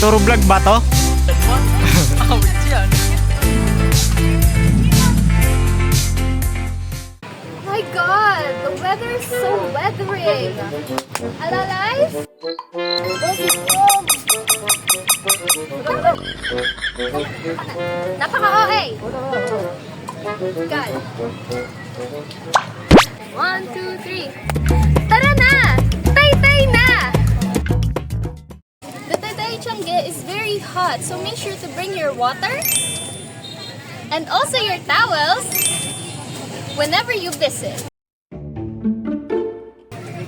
Puro vlog ba to? My God, the weather is so weathering. Hello, guys. Napaka-okay. God. One, two, three. Tara na! Tay-tay na! The Taytay Changge is very hot, so make sure to bring your water and also your towels whenever you visit.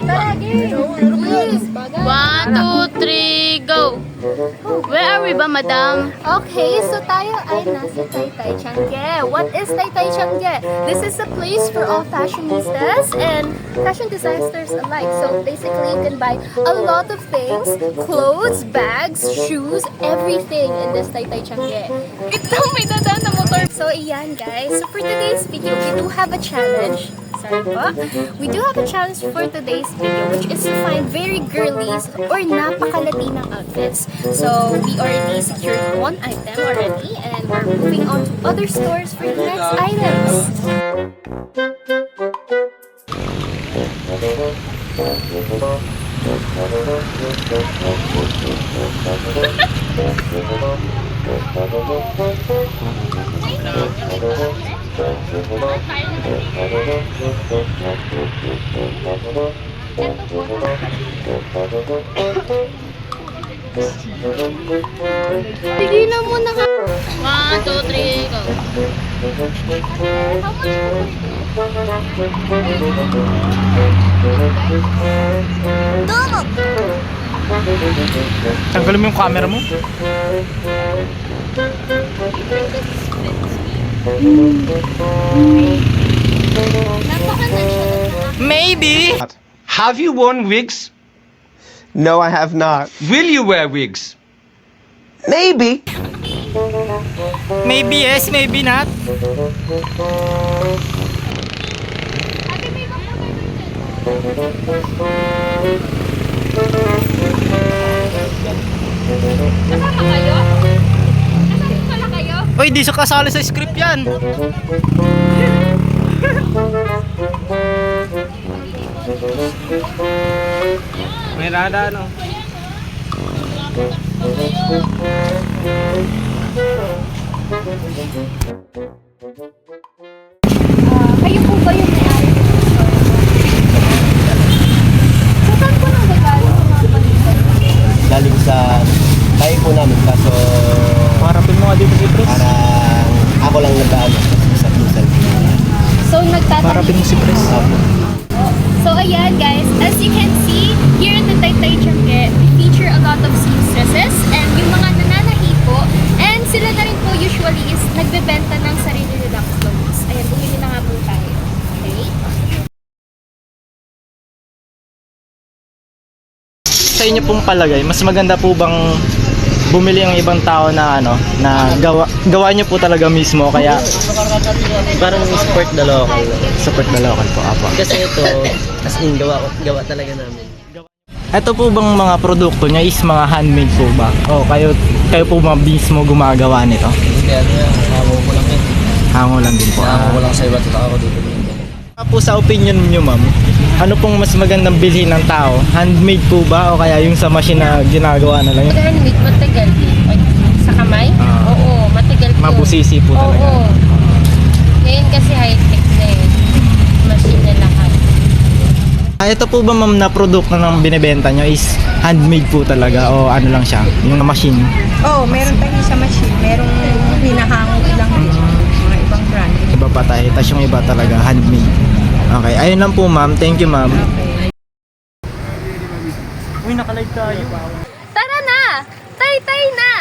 Tara, game! Mm. Please! One, two, three, go! Where are we ba, madam? Okay, so tayo ay nasa Taytay Changge. What is Taytay Changge? This is a place for all fashionistas and fashion designers alike. So basically, you can buy a lot of things, clothes, bags, shoes, everything in this Taytay Changge. Ito, may dadaan na motor. So iyan guys, so for today's video, we do have a challenge. We do have a challenge for today's video which is to find very girlies or napaka-Latinang outfits. So, we already secured one item already and we're moving on to other stores for the next items. Mo na ka. One, two, three, go. Tanggalin mo yung camera mo. Maybe. Have you worn wigs? No, I have not. Will you wear wigs? Maybe. Maybe yes, maybe not. Kasama kayo? Uy, di siya kasali sa script yan. May rada, no? Ah, kayo po ba yung may-ari ng store? So, saan po nang gagaling yung mga? Galing sa tayo po namin kaso Nga dito si Chris. parang ako lang nagdaan sa Tusan. So, nagtatanim. Harapin mo si Chris. So ayan guys, as you can see, here in the Taytay Changge, we feature a lot of seamstresses and yung mga nananahi po. And sila na rin po usually is nagbebenta ng sarili nilang clothes. Ayan, bumili na nga po tayo. Okay? Sa inyo pong palagay, mas maganda po bang bumili ang ibang tao na ano, na gawa gawa niyo po talaga mismo kaya Parang support the local. support the local po apa. Kasi ito, as in, gawa, gawa talaga namin. Ito po bang mga produkto niya is mga handmade po ba? O kayo kayo po ba mismo gumagawa nito? Hindi, ano yan, hango ko lang yan. Hango lang din po. Hango ko Ah. lang sa iba't ako dito. Po sa opinion niyo ma'am, ano pong mas magandang bilhin ng tao? Handmade po ba o kaya yung sa machine na ginagawa na lang yun? Handmade, matagal. Pag sa kamay? Ah. Oo, matagal po. Mabusisi po talaga. Oo. Ngayon kasi high-tech na eh. Machine na lahat. Ah, ito po ba ma'am na produkto ng binebenta nyo is handmade po talaga o ano lang siya, yung machine? Oo, oh, meron tayong sa machine. Merong hinahango lang din. Iba pa tayo, tapos yung iba talaga handmade. Okay, ayun lang po ma'am. Thank you ma'am. Uy, nakalive tayo. Tara na! Tay-tay na!